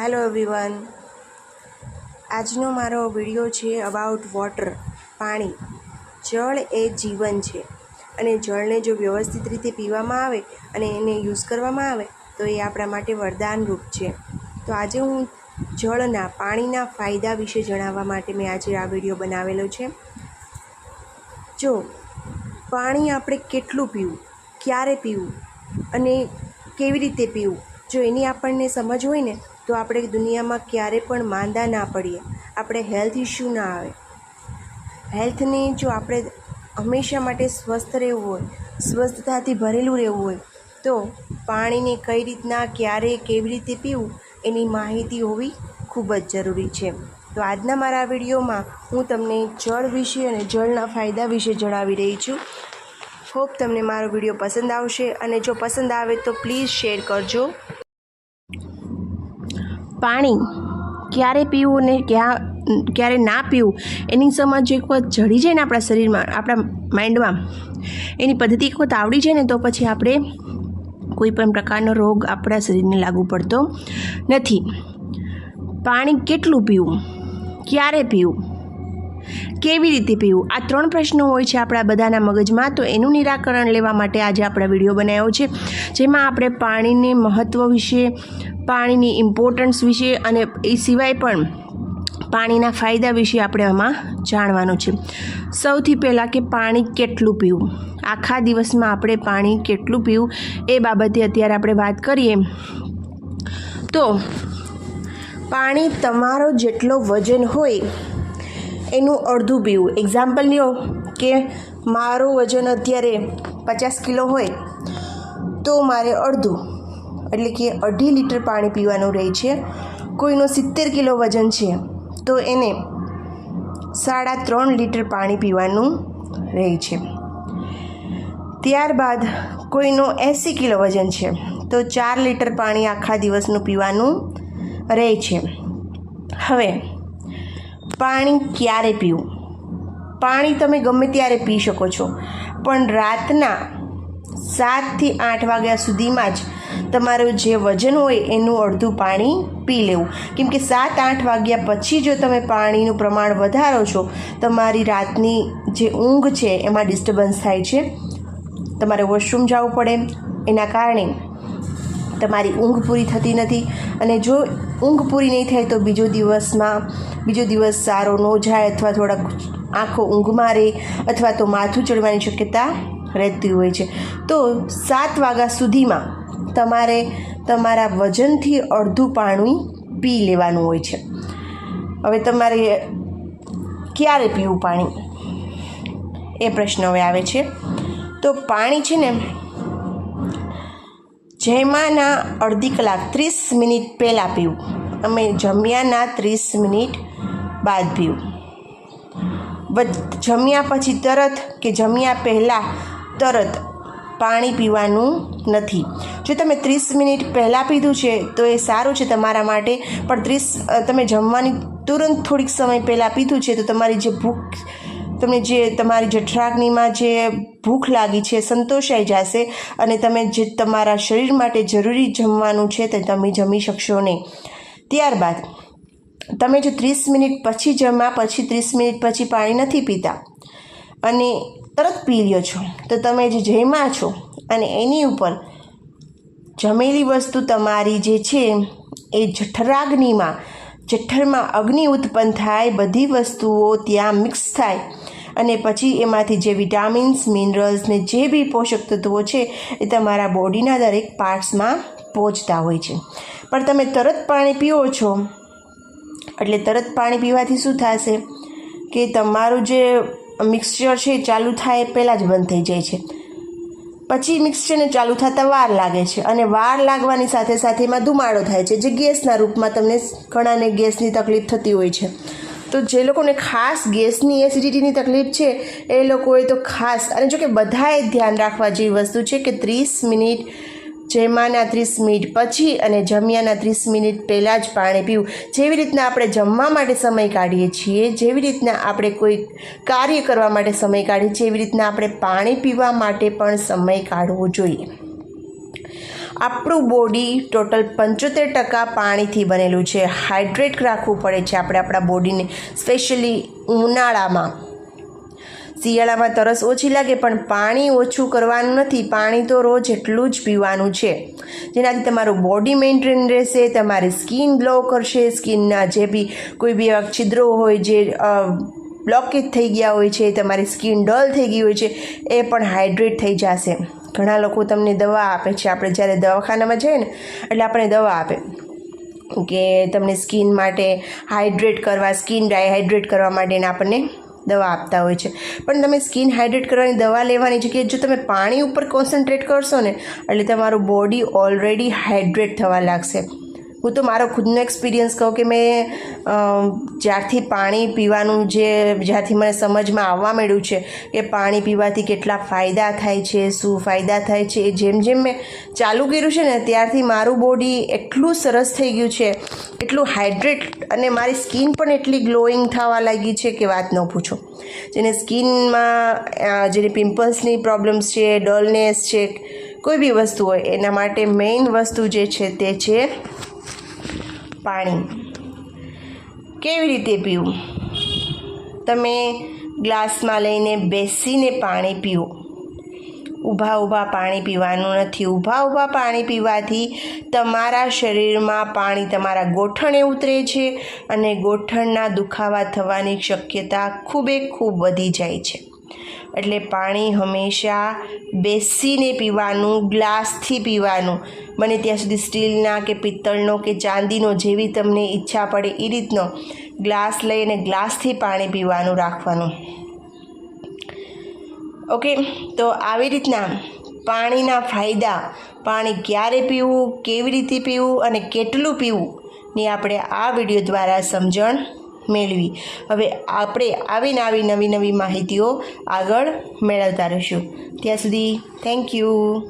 Hello everyone આજનો મારો video છે અબાઉટ વોટર પાણી. જળ એ જીવન છે. અને જળને જો વ્યવસ્થિત રીતે પીવામાં આવે અને એને યુઝ કરવામાં આવે, તો એ આપણા માટે વરદાનરૂપ છે. તો આજે હું જળના, પાણીના ફાયદા વિશે જણાવવા માટે મેં આજે આ વીડિયો બનાવેલો છે. જો, પાણી આપણે કેટલું પીવું, ક્યારે પીવું અને કેવી રીતે પીવું, જો એની આપણને સમજ હોય ને તો આપણે દુનિયામાં ક્યારે પણ માંદા ના પડીએ. આપણે હેલ્થ ઇશ્યુ ના આવે. હેલ્થને જો આપણે હંમેશા માટે સ્વસ્થ રહેવું હોય, સ્વસ્થતાથી ભરેલું રહેવું હોય, તો પાણીને કઈ રીતના, ક્યારે, કેવી રીતે પીવું, એની માહિતી હોવી ખૂબ જ જરૂરી છે. તો આજના મારા વિડીયોમાં હું તમને જળ વિશે અને જળના ફાયદા વિશે જણાવી રહી છું. હોપ તમને મારો વીડિયો પસંદ આવશે અને જો પસંદ આવે તો પ્લીઝ શેર કરજો. પાણી ક્યારે પીવું ને ક્યાં, ક્યારે ના પીવું, એની સમજ એક વખત જડી જાય ને આપણા શરીરમાં, આપણા માઇન્ડમાં, એની પદ્ધતિ એક વખત આવડી જાય ને તો પછી આપણે કોઈ પણ પ્રકારનો રોગ આપણા શરીરને લાગુ પડતો નથી. પાણી કેટલું પીવું? ક્યારે પીવું? કેવી રીતે પીવું? આ ત્રણ પ્રશ્નો હોય છે આપણા બધાના મગજમાં, તો એનું નિરાકરણ લેવા માટે આજે આપણે વીડિયો બનાવ્યો છે. જેમાં આપણે પાણીને મહત્ત્વ વિશે, પાણીની ઇમ્પોર્ટન્સ વિશે અને એ સિવાય પણ પાણીના ફાયદા વિશે આપણે આમાં જાણવાનું છે. સૌથી પહેલાં કે પાણી કેટલું પીવું? આખા દિવસમાં આપણે પાણી કેટલું પીવું? એ બાબતે અત્યારે આપણે વાત કરીએ. તો પાણી તમારો જેટલો વજન હોય એનું અડધું પીવું. એક્ઝામ્પલ લ્યો કે મારું વજન અત્યારે પચાસ કિલો હોય તો મારે અડધું, એટલે કે અઢી લીટર પાણી પીવાનું રહે છે. કોઈનો સિત્તેર કિલો વજન છે તો એને સાડા ત્રણ લીટર પાણી પીવાનું રહે છે. ત્યારબાદ કોઈનો એંસી કિલો વજન છે તો ચાર લીટર પાણી આખા દિવસનું પીવાનું રહે છે. હવે પાણી ક્યારે પીવું? પાણી તમે ગમે ત્યારે પી શકો છો. પણ રાતના સાતથી આઠ વાગ્યા સુધીમાં જ તમારું જે વજન હોય એનું અડધું પાણી પી લેવું. કેમ કે સાત આઠ વાગ્યા પછી જો તમે પાણીનું પ્રમાણ વધારો છો, તમારી રાતની જે ઊંઘ છે એમાં ડિસ્ટર્બન્સ થાય છે. તમારે વોશરૂમ જવું પડે. એના કારણે તમારી ઊંઘ પૂરી થતી નથી. અને જો ઊંઘ પૂરી નહીં થાય તો બીજો દિવસમાં, બીજો દિવસ સારો ન જાય અથવા થોડાક આંખો ઊંઘમાં રહે અથવા તો માથું ચડવાની શક્યતા રહેતી હોય છે. તો સાત વાગ્યા સુધીમાં તમારે તમારા વજનથી અડધું પાણી પી લેવાનું હોય છે. હવે તમારે ક્યારે પીવું પાણી? એ પ્રશ્ન હવે આવે છે. તો પાણી છે ને જમ્યાના અડધી કલાક ત્રીસ મિનિટ પહેલાં પીવું. અમે જમ્યાના ત્રીસ મિનિટ બાદ પીવું. જમ્યા પછી તરત કે જમ્યા પહેલાં તરત પાણી પીવાનું નથી. જો તમે ત્રીસ મિનિટ પહેલાં પીધું છે, તો એ સારું છે તમારા માટે. પણ ત્રીસ તમે જમવાની તુરંત થોડીક સમય પહેલાં પીધું છે, તો તમારી જે ભૂખ તમને જે તમારી જઠરાગ્નિમાં જે ભૂખ લાગી છે સંતોષાઈ જશે અને તમે જે તમારા શરીર માટે જરૂરી જમવાનું છે તે તમે જમી શકશો નહીં. ત્યારબાદ, તમે જો ત્રીસ મિનિટ પછી જમ્યા પછી ત્રીસ મિનિટ પછી પાણી નથી પીતા અને તરત પી લ્યો છો, તો તમે જે જમ્યા છો અને એની ઉપર જમેલી વસ્તુ તમારી જે છે એ જઠરાગ્નિમાં જઠરમાં અગ્નિ ઉત્પન્ન થાય, બધી વસ્તુઓ ત્યાં મિક્સ થાય. અને પછી એમાંથી જે વિટામિન્સ મિનરલ્સ ને જે બી પોષક તત્વો છે, એ તમારા બોડીના દરેક પાર્ટ્સમાં પહોંચતા હોય છે. પણ તમે તરત પાણી પીવો છો, એટલે તરત પાણી પીવાથી શું થશે? કે તમારું જે મિક્સચર છે ચાલુ થાય પહેલાં જ બંધ થઈ જાય છે. પછી મિક્સચરને ચાલુ થતાં વાર લાગે છે અને વાર લાગવાની સાથે સાથે એમાં ધુમાડો થાય છે. જે ગેસના રૂપમાં તમને ઘણાને ગેસની તકલીફ થતી હોય છે. તો જે લોકોને ખાસ ગેસની એસિડિટીની તકલીફ છે, એ લોકોએ તો ખાસ અને જો કે બધાએ ધ્યાન રાખવા જેવી વસ્તુ છે કે ત્રીસ મિનિટ જમ્યાના ત્રીસ મિનિટ પછી અને જમ્યાના ત્રીસ મિનિટ પહેલાં જ પાણી પીવું. જેવી રીતના આપણે જમવા માટે સમય કાઢીએ છીએ, જેવી રીતના આપણે કોઈ કાર્ય કરવા માટે સમય કાઢીએ છીએ એવી રીતના આપણે પાણી પીવા માટે પણ સમય કાઢવો જોઈએ. આપણું બોડી ટોટલ પંચોતેર ટકા પાણીથી બનેલું છે. હાઇડ્રેટ રાખવું પડે છે. આપણે આપણા બોડીને સ્પેશિયલી ઉનાળામાં. શિયાળામાં તરસ ઓછી લાગે, પણ પાણી ઓછું કરવાનું નથી. પાણી તો રોજ એટલું જ પીવાનું છે. જેનાથી તમારું બોડી મેન્ટેન રહેશે, તમારી સ્કિન ગ્લો કરશે. સ્કિનના જે બી કોઈ બી છિદ્રો હોય જે બ્લોકેજ થઈ ગયા હોય છે, તમારી સ્કિન ડલ થઈ ગઈ હોય છે, એ પણ હાઇડ્રેટ થઈ જશે. ઘણા લોકો તમને દવા આપે છે. આપણે જ્યારે દવાખાનામાં જઈએ ને, એટલે આપણે દવા આપે કે તમને સ્કિન માટે હાઇડ્રેટ કરવા સ્કિન ડાયહાઇડ્રેટ કરવા માટેને આપણને દવા આપતા હોય છે. પણ તમે સ્કિન હાઇડ્રેટ કરવાની દવા લેવાની જગ્યાએ જો તમે પાણી ઉપર કોન્સન્ટ્રેટ કરશો ને, એટલે તમારું બોડી ઓલરેડી હાઇડ્રેટ થવા લાગશે. હું તો મારો ખુદનો એક્સપિરિયન્સ કહું કે મેં જ્યારથી પાણી પીવાનું જે, જ્યારથી મને સમજમાં આવવા માંડ્યું છે કે પાણી પીવાથી કેટલા ફાયદા થાય છે, શું ફાયદા થાય છે જેમ જેમ મેં ચાલુ કર્યું છે ને, ત્યારથી મારું બોડી એટલું સરસ થઈ ગયું છે, એટલું હાઇડ્રેટ અને મારી સ્કિન પણ એટલી ગ્લોઈંગ થવા લાગી છે કે વાત ન પૂછો. જેને સ્કિનમાં જેને પિમ્પલ્સની પ્રોબ્લેમ્સ છે ડલનેસ છે, કોઈ બી વસ્તુ હોય, એના માટે મેઇન વસ્તુ જે છે તે છે પાણી કેવી રીતે પીવું? તમે ગ્લાસમાં લઈને બેસીને પાણી પીવો ઊભા ઊભા પાણી પીવાનું નથી. ઊભા ઊભા પાણી પીવાથી તમારા શરીરમાં પાણી તમારા ગોઠણે ઉતરે છે અને ગોઠણના દુખાવા થવાની શક્યતા ખૂબે ખૂબ વધી જાય છે. એટલે પાણી હંમેશા બેસીને પીવાનું, ગ્લાસથી પીવાનું. બને ત્યાં સુધી સ્ટીલના કે પિત્તળનો કે ચાંદીનો જેવી તમને ઈચ્છા પડે એ રીતનો ગ્લાસ લઈને ગ્લાસથી પાણી પીવાનું રાખવાનું. ઓકે, તો આવી રીતના પાણીના ફાયદા, પાણી ક્યારે પીવું, કેવી રીતે પીવું અને કેટલું પીવું, ની આપણે આ વીડિયો દ્વારા સમજણ મેળવી. હવે આપણે આવીને આવી નવી નવી માહિતીઓ આગળ મેળવતા રહીશું. ત્યાં સુધી થેન્ક યુ